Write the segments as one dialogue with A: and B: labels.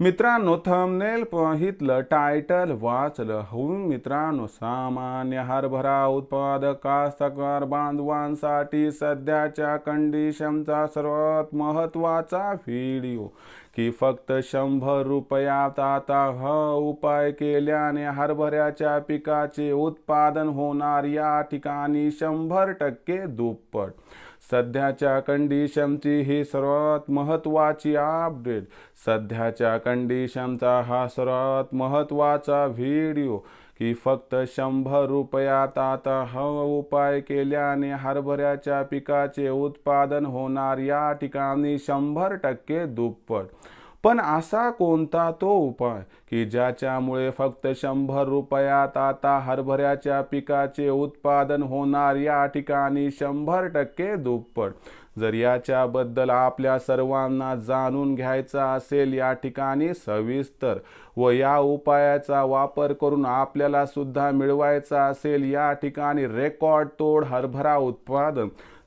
A: मित्रांनो thumbnail पाहितलं title वाचलं. होऊन मित्रांनो सामान्य हरभरा उत्पादक कास्तकार बांधवांसाठी सध्याच्या कंडिशनचा सर्वात महत्त्वाचा व्हिडिओ की फक्त शंभर रुपयात आता ह उपाय केल्याने हरभऱ्याच्या पिकाचे उत्पादन होणार या ठिकाणी शंभर टक्के दुप्पट. सध्याच्या कंडिशनची ही सर्वात महत्त्वाची अपडेट सध्याच्या कंडिशनचा हा सर्वात महत्त्वाचा व्हिडिओ की फक्त शंभर रुपयात आता हा उपाय केल्याने हरभऱ्याच्या पिकाचे उत्पादन होणार या ठिकाणी शंभर टक्के दुप्पट. पण असा कोणता तो उपाय की ज्याच्यामुळे फक्त शंभर रुपयात आता हरभऱ्याच्या पिकाचे उत्पादन होणार? या ठिकाणी शंभर टक्के दुप्पट. जर याच्याबद्दल आपल्या सर्वांना जाणून घ्यायचा असेल या ठिकाणी सविस्तर व या उपायाचा वापर करून आपल्याला सुद्धा मिळवायचा असेल या ठिकाणी रेकॉर्ड तोड हरभरा उत्पादन.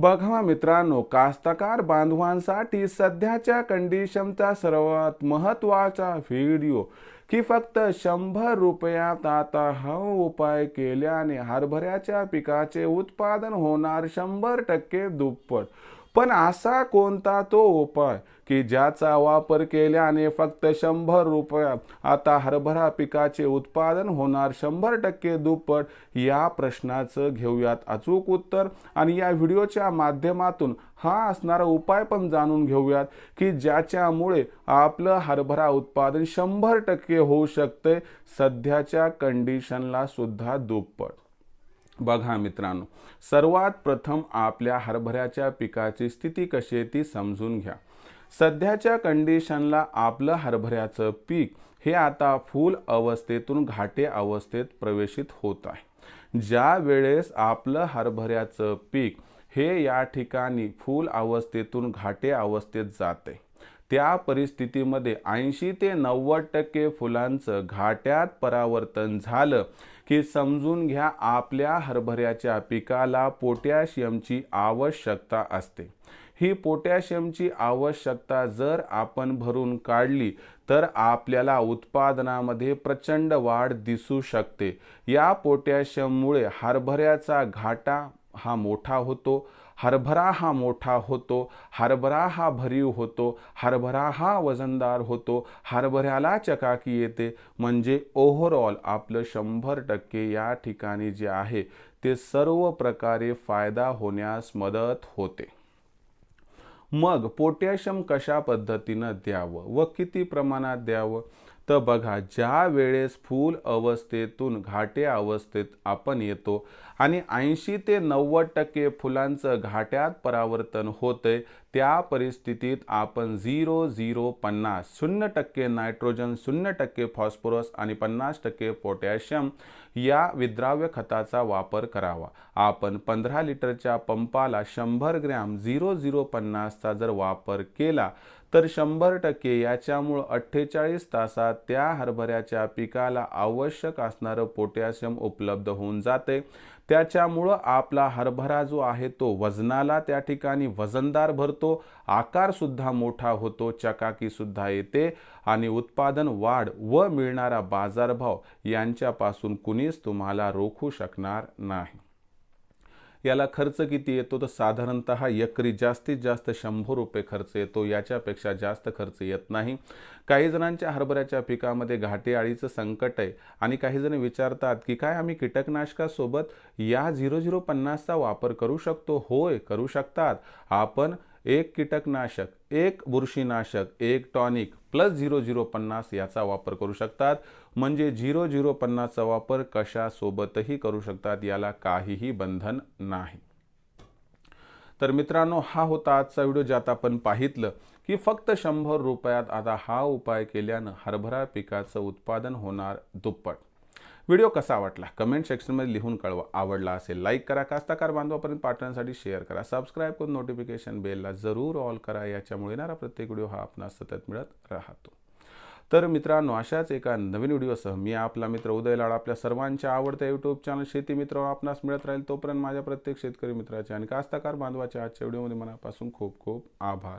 A: बघा मित्रांनो कास्तकार बांधवांसाठी सध्याच्या कंडिशनचा सर्वात महत्त्वाचा व्हिडिओ की फक्त शंभर रुपयात आता हा उपाय केल्याने हरभऱ्याच्या पिकाचे उत्पादन होणार शंभर टक्के दुप्पट. पण असा कोणता तो उपाय की ज्याचा वापर केल्याने फक्त शंभर रुपयात आता हरभरा पिकाचे उत्पादन होणार शंभर टक्के दुप्पट? या प्रश्नाचं घेऊयात अचूक उत्तर. आणि या व्हिडिओच्या माध्यमातून हा असणारा उपाय पण जाणून घेऊयात की ज्याच्यामुळे आपलं हरभरा उत्पादन शंभर टक्के होऊ शकते सध्याच्या कंडिशनला सुद्धा दुप्पट. बघा मित्रांनो सर्वात प्रथम आपल्या हरभऱ्याच्या पिकाची स्थिती कशी आहे ती समजून घ्या. सध्याच्या कंडिशनला आपलं हरभऱ्याचं पीक हे आता फूल अवस्थेतून घाटे अवस्थेत प्रवेशित होत आहे. ज्या वेळेस आपलं हरभऱ्याचं पीक हे या ठिकाणी फूल अवस्थेतून घाटे अवस्थेत जाते त्या परिस्थितीमध्ये ऐंशी ते नव्वद टक्के फुलांचं घाट्यात परावर्तन झालं की समजून घ्या आपल्या हरभऱ्याच्या पिकाला पोटॅशियमची आवश्यकता असते. ही पोटॅशियमची आवश्यकता जर आपण भरून काढली तर आपल्याला उत्पादनामध्ये प्रचंड वाढ दिसू शकते. या पोटॅशियममुळे हरभऱ्याचा घाटा हा मोठा होतो हरभरा हा मोठा होतो हरभरा हा भरीव होतो हरभरा हा वजनदार होतो हरभऱ्याला चकाकी येते. म्हणजे ओव्हरऑल आपलं शंभर टक्के या ठिकाणी जे आहे ते सर्व प्रकारे फायदा होण्यास मदत होते. मग पोटॅशियम कशा पद्धतीनं द्यावं व किती प्रमाणात द्यावं? तर बघा ज्या वेळेस फूल अवस्थेतून घाटे अवस्थेत आपण येतो आणि ऐंशी ते नव्वद टक्के फुलांचं घाट्यात परावर्तन होतंय त्या परिस्थितीत आपण झिरो झिरो पन्नास शून्य टक्के नायट्रोजन शून्य टक्के फॉस्फरस आणि पन्नास टक्के पोटॅशियम या विद्राव्य खताचा वापर करावा. आपण पंधरा लिटरच्या पंपाला शंभर ग्रॅम झिरो झिरो पन्नासचा जर वापर केला तर शंभर टक्के याच्यामुळं अठ्ठेचाळीस तासात त्या हरभऱ्याच्या पिकाला आवश्यक असणारं पोटॅशियम उपलब्ध होऊन जाते. त्याच्यामुळं आपला हरभरा जो आहे तो वजनाला त्या ठिकाणी वजनदार भरतो आकारसुद्धा मोठा होतो चकाकीसुद्धा येते आणि उत्पादन वाढ व मिळणारा बाजारभाव यांच्यापासून कुणीच तुम्हाला रोखू शकणार नाही. याला खर्च किती येतो? तर साधारणत एकरी जास्तीत जास्त शंभर रुपये खर्च येतो. याच्यापेक्षा जास्त खर्च येत नाही. काही जणांच्या हरभऱ्याच्या पिकामध्ये घाटे आळीचं संकट आहे. आणि काही जण विचारतात की काय आम्ही कीटकनाशकासोबत या झिरो झिरो पन्नासचा वापर करू शकतो? होय करू शकतात. आपण एक कीटकनाशक एक बुरशीनाशक एक टॉनिक प्लस झिरो झिरो पन्नास याचा वापर करू शकतात. म्हणजे झिरो झिरो पन्नासचा वापर कशासोबतही करू शकतात याला काहीही बंधन नाही. तर मित्रांनो हा होता आजचा व्हिडिओ ज्यात आपण पाहितलं की फक्त शंभर रुपयात आता हा उपाय केल्यानं हरभरा पिकाचं उत्पादन होणार दुप्पट. व्हिडिओ कसा वाटला? कमेंट सेक्शनमध्ये लिहून कळवा. आवडला असेल लाईक करा. कास्ताकार बांधवापर्यंत पाठवण्यासाठी शेअर करा. सबस्क्राईब करून नोटिफिकेशन बेलला जरूर ऑल करा. याच्यामुळे येणारा प्रत्येक व्हिडिओ हा आपणास सतत मिळत राहतो. तर मित्रांनो अशाच एका नवीन व्हिडिओसह मी आपला मित्र उदय लाड आपल्या सर्वांच्या आवडत्या यूट्यूब चॅनल शेती मित्र आपणास मिळत राहील. तोपर्यंत माझ्या प्रत्येक शेतकरी मित्राचे आणि कास्ताकार बांधवाच्या आजच्या व्हिडिओमध्ये मनापासून खूप खूप आभार.